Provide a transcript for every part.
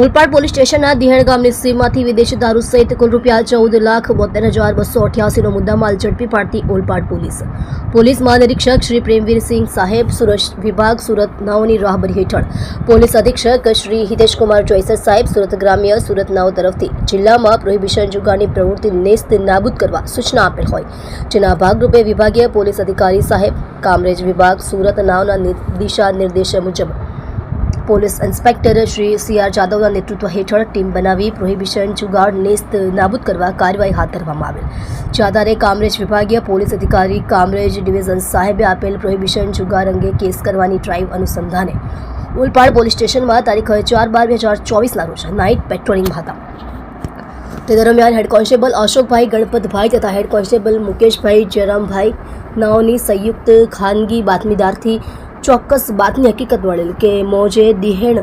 Olpad police સ્ટેશનના દિહેણ ગામની સીમમાંથી વિદેશી દારૂ સહિત કુલ રૂપિયા ચૌદ લાખ બોતેર હજાર બસો અઠ્યાસીનો મુદ્દામાલ ઝડપી પાડતી ઓલપાડ પોલીસ. પોલીસ મહાનિરીક્ષક શ્રી પ્રેમવીરસિંહ સાહેબ, સુરત વિભાગ સુરત નવની રાહબરી હેઠળ. પોલીસ અધિક્ષક શ્રી હિતેશકુમાર જોઈસર સાહેબ, સુરત ગ્રામ્ય સુરત નાઓ તરફથી જિલ્લામાં પ્રોહિબિશન જુગારની પ્રવૃત્તિ નેસ્ત નાબૂદ કરવા સૂચના આપેલ હોય. જેના ભાગરૂપે વિભાગીય પોલીસ અધિકારી સાહેબ, કામરેજ વિભાગ સુરત નાવના દિશા નિર્દેશ મુજબ police inspector Shri C R જાદવના નેતૃત્વ હેઠળ ટીમ બનાવી પ્રોહિબિશન જુગાડ નેસ્ત નાબૂદ કરવા કાર્યવાહી હાથ ધરવામાં આવેલ. જે આધારે કામરેજ વિભાગીય પોલીસ અધિકારી કામરેજ ડિવિઝન સાહેબે આપેલ પ્રોહિબિશન, જુગાર અંગે કેસ કરવાની ડ્રાઈવ અનુસંધાને. ઓલપાડ પોલીસ સ્ટેશનમાં તારીખ ચાર બાર બે હજાર ચોવીસના રોજ નાઇટ પેટ્રોલિંગમાં હતા. તે દરમિયાન હેડ કોન્સ્ટેબલ અશોકભાઈ ગણપતભાઈ તથા હેડ કોન્સ્ટેબલ મુકેશભાઈ જયરામભાઈ નાઓની સંયુક્ત ખાનગી બાતમીદારથી ચોક્કસ બાતની હકીકત મળેલ કે મોજે દિહેણ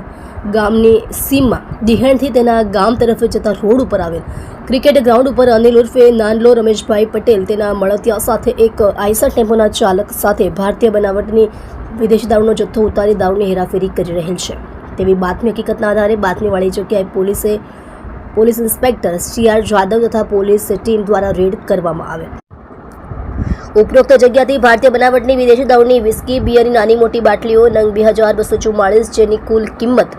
ગામની સીમમાં, દિહેણથી તેના ગામ તરફ જતા રોડ ઉપર આવેલ ક્રિકેટ ગ્રાઉન્ડ ઉપર અનિલ ઉર્ફે નાનલો રમેશભાઈ પટેલ તેના મળતિયા સાથે એક આઈસર ટેમ્પોના ચાલક સાથે ભારતીય બનાવટની વિદેશી દારૂનો જથ્થો ઉતારી દારૂની હેરાફેરી કરી રહેલ છે. તેવી બાતમી હકીકતના આધારે બાતમીવાળી જગ્યાએ પોલીસે, police inspector C R Jadav તથા પોલીસ ટીમ દ્વારા રેડ કરવામાં આવે. ઉપરોક્ત જગ્યાથી ભારતીય બનાવટની વિદેશી દારૂની વિસ્કી, બિયરની નાની મોટી બાટલીઓ, નંગ બે હજાર બસો ચુમ્માળીસ જેની કુલ કિંમત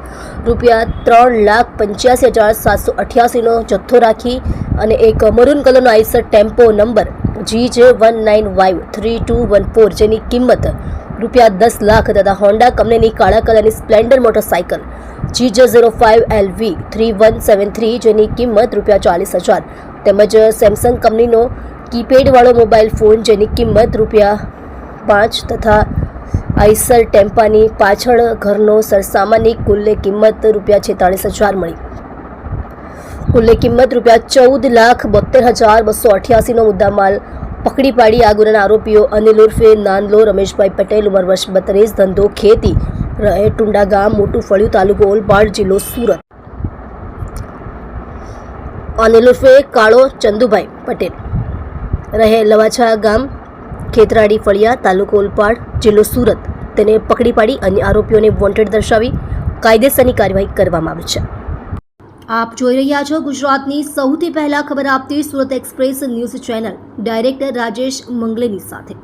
રૂપિયા ત્રણ લાખ પંચ્યાસી હજાર સાતસો અઠ્યાસીનો જથ્થો રાખી અને એક મરૂન કલરનો Eicher tempo number G J one nine five three two one four જેની કિંમત રૂપિયા દસ લાખ તથા હોન્ડા કંપનીની કાળા કલરની splendor motorcycle G J zero five L V three one seven three જેની કિંમત રૂપિયા ચાલીસ હજાર. તેમજ સેમસંગ કંપનીનો કીપેડવાળો મોબાઈલ ફોન જેની કિંમત રૂપિયા પાંચ તથા આઈસર ટેમ્પાની પાછળ ઘરનો સરસામાની કુલ્લે કિંમત રૂપિયા છેતાળીસ હજાર મળી. કુલ્લે કિંમત રૂપિયા ચૌદ લાખ બોતેર હજાર બસો અઠ્યાસીનો મુદ્દામાલ પકડી પાડી આ ગુનાના આરોપીઓ અનિલ ઉર્ફે નાનલો રમેશભાઈ પટેલ ઉંમર વર્ષ બત્રીસ, ધંધો ખેતી, રહે ટુંડા ગામ, મોટું ફળિયું તાલુકો ઓલપાડ જિલ્લો સુરત. અનિલ ઉર્ફે કાળો ચંદુભાઈ પટેલ. રહે લવાછા ગામ, ખેતરાડી ફળિયા, તાલુકો ઉલપાડ, જિલ્લો સુરત. તેને પકડી પાડી અન્ય આરોપીઓને વોન્ટેડ દર્શાવી કાયદેસરની કાર્યવાહી કરવામાં આવી છે. આપ જોઈ રહ્યા છો ગુજરાતની સૌથી પહેલા ખબર આપતી Surat express news channel. Director Rajesh મંગલેની સાથે.